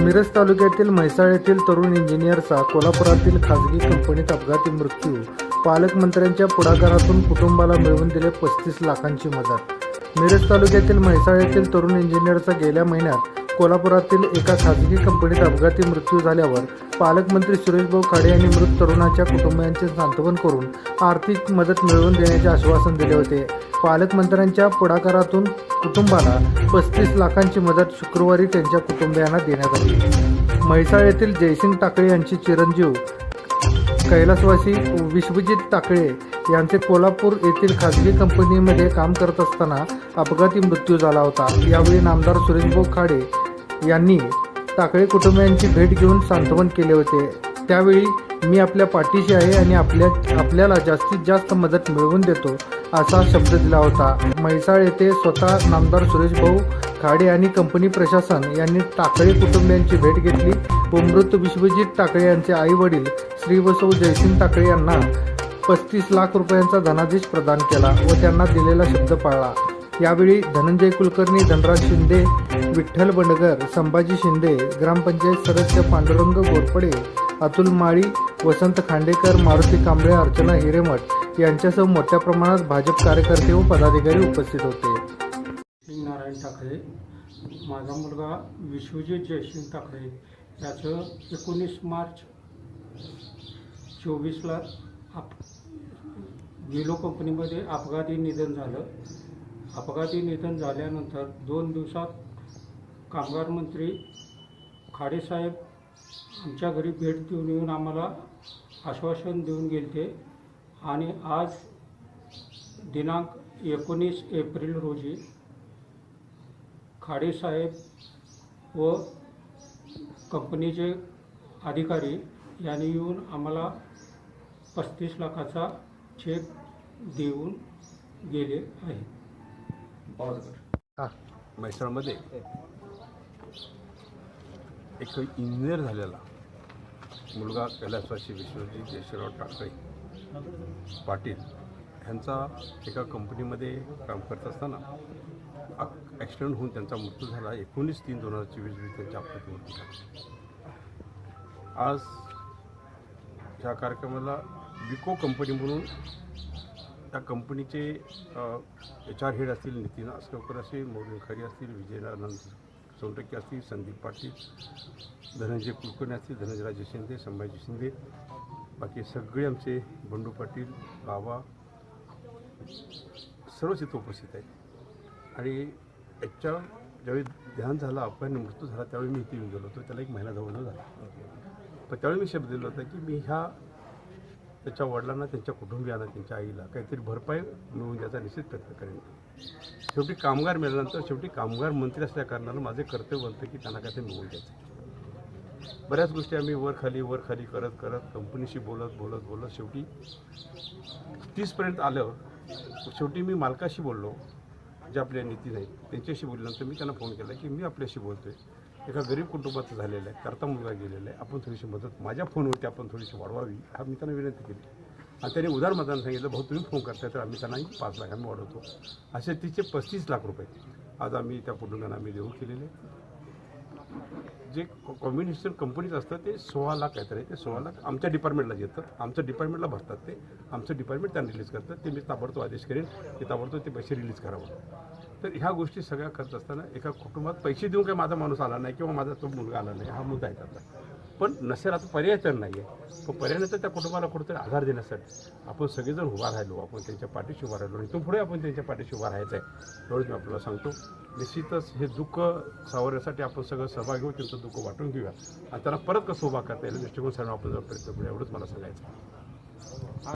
मिरज तालुक्यातील म्हैसाळ येथील तरुण इंजिनियरचा कोल्हापुरातील खासगी कंपनीत अपघाती मृत्यू. पालकमंत्र्यांच्या पुढाकारातून कुटुंबाला मिळवून दिले पस्तीस लाखांची मदत. मिरज तालुक्यातील म्हैसाळ येथील तरुण इंजिनियरचा गेल्या महिन्यात कोल्हापुरातील एका खासगी कंपनीत अपघाती मृत्यू झाल्यावर पालकमंत्री सुरेशभाऊ खाडे यांनी मृत तरुणाच्या कुटुंबियांचे सांत्वन करून आर्थिक मदत मिळवून देण्याचे आश्वासन दिले होते. पालकमंत्र्यांच्या पुढाकारातून कुटुंबाला पस्तीस लाखांची मदत शुक्रवारी त्यांच्या कुटुंबियांना देण्यात आली. म्हैसाळ येथील जयसिंग टाकळे यांची चिरंजीव कैलासवासी विश्वजित टाकळे यांचे कोल्हापूर येथील खासगी कंपनीमध्ये काम करत असताना अपघाती मृत्यू झाला होता. यावेळी नामदार सुरेशभाऊ खाडे यांनी टाकळे कुटुंबियांची भेट घेऊन सांत्वन केले होते. त्यावेळी मी आपल्या पाठीशी आहे आणि आपल्या आपल्याला जास्तीत जास्त मदत मिळवून देतो असा शब्द दिला होता. म्हैसाळ येथे स्वतः नामदार सुरेशभाऊ खाडे आणि कंपनी प्रशासन यांनी टाकळे कुटुंबियांची भेट घेतली. व मृत विश्वजित टाकळे यांचे आई वडील श्रीवसव जयसिंग टाकळे यांना पस्तीस लाख रुपयांचा धनादेश प्रदान केला व त्यांना दिलेला शब्द पाळला. यावेळी धनंजय कुलकर्णी धनराज शिंदे विठ्ठल बंडगर संभाजी शिंदे ग्रामपंचायत सदस्य पांडुरंग गोरपडे अतुल माळी वसंत खांडेकर मारुती कांबळे अर्चना हिरेमठ यांच्यासह मोठ्या प्रमाणात भाजप कार्यकर्ते व पदाधिकारी उपस्थित होते. मी नारायण ठाकरे. माझा मुलगा विश्वजित जयसिंग ठाकरे. याचं एकोणीस मार्च चोवीसला आप विलो कंपनीमध्ये अपघाती निधन झालं. अपघाती निधन झाल्यानंतर दोन दिवसात कामगार मंत्री खाडेसाहेब आमच्या घरी भेट देऊन येऊन आम्हाला आश्वासन देऊन गेलते. आणि आज दिनांक एकोणीस एप्रिल रोजी खाडेसाहेब व कंपनीचे अधिकारी यांनी येऊन आम्हाला पस्तीस लाखाचा चेक देऊन गेले आहे म्हैसाळमध्ये एक इंजिनियर झालेला मुलगा कैलासवासी विश्वजित जयशिवराव टाकळे पाटील ह्यांचा एका कंपनीमध्ये काम करत असताना ॲक्सिडेंट होऊन त्यांचा मृत्यू झाला. एकोणीस तीन दोन हजार चोवीस रोजी त्यांच्या अपघाती मृत्यू झाला. आज ह्या कार्यक्रमाला विको कंपनी म्हणून त्या कंपनीचे एच आर हेड असतील नितीन आसगावकर असतील मोहन खरी असतील विजयानंद सोनटक्के असतील संदीप पाटील धनंजय कुलकर्णी असतील धनंजयराजे शिंदे संभाजी शिंदे बाकी सगळे आमचे बंडू पाटील बाबा सर्वच इथं उपस्थित आहेत. आणि याच्या ज्यावेळी ध्यान झाला अपघात मृत्यू झाला त्यावेळी मी इथे येऊन गेलो होतो. त्याला एक महिना जवळ झाला. पण त्यावेळी मी शब्द दिला होता की मी ह्या त्याच्या वडिलांना त्यांच्या कुटुंबियांना त्यांच्या आईला काहीतरी भरपाई मिळवून द्यायचा निश्चित प्रयत्न करेन. शेवटी कामगार मिळाल्यानंतर शेवटी कामगार मंत्री असल्या कारणानं माझे कर्तव्य बनतं की त्यांना काहीतरी मिळवून द्यायचं. बऱ्याच गोष्टी आम्ही वर खाली वर खाली करत करत कंपनीशी बोलत बोलत बोलत शेवटी तीसपर्यंत आलं शेवटी मी मालकाशी बोललो जे आपल्या नीती आहेत त्यांच्याशी बोलल्यानंतर मी त्यांना फोन केला की मी आपल्याशी बोलतो आहे एका गरीब कुटुंबाचं झालेलं आहे करता मुलगा गेलेला आहे आपण थोडीशी मदत माझ्या फोनवरती आपण थोडीशी वाढवावी हा मी त्यांना विनंती केली. आणि त्याने उदार मतानं सांगितलं भाऊ तुम्ही फोन करताय तर आम्ही त्यांना पाच लाखांनी वाढवतो. असे तिचे पस्तीस लाख रुपये. आज आम्ही त्या कुटुंबांना आम्ही देऊ केलेले. जे कॉम्बिनेशन कंपनीज असतं ते सोळा लाख काहीतरी ते सोळा लाख आमच्या डिपार्टमेंटला येतात आमच्या डिपार्टमेंटला भरतात ते. आमचं डिपार्टमेंट त्यांना रिलीज करतात. ते मी ताबडतोब आदेश करेन की ताबडतोब ते पैसे रिलीज करावं. तर ह्या गोष्टी सगळ्या करत असताना एका कुटुंबात पैसे देऊन काही माझा माणूस आला नाही किंवा माझा तो मुलगा आला नाही हा मुद्दा आहे त्याचा पण नसेल आता पर्याय तर नाही आहे पण पर्याय तर त्या कुटुंबाला कुठेतरी आधार देण्यासाठी आपण सगळेजण उभा राहिलो आपण त्यांच्या पाठीशी उभा राहिलो. इथून पुढे आपण त्यांच्या पाठीशी उभा राहायचं आहे एवढंच मी आपल्याला सांगतो. निश्चितच हे दुःख सावरण्यासाठी आपण सगळं सहभाग घेऊ त्यांचं दुःख वाटून घेऊया. आणि त्याला परत कसं उभा करता येईल दृष्टिकोन सांगून आपण जर प्रयत्न करूया एवढंच मला सांगायचं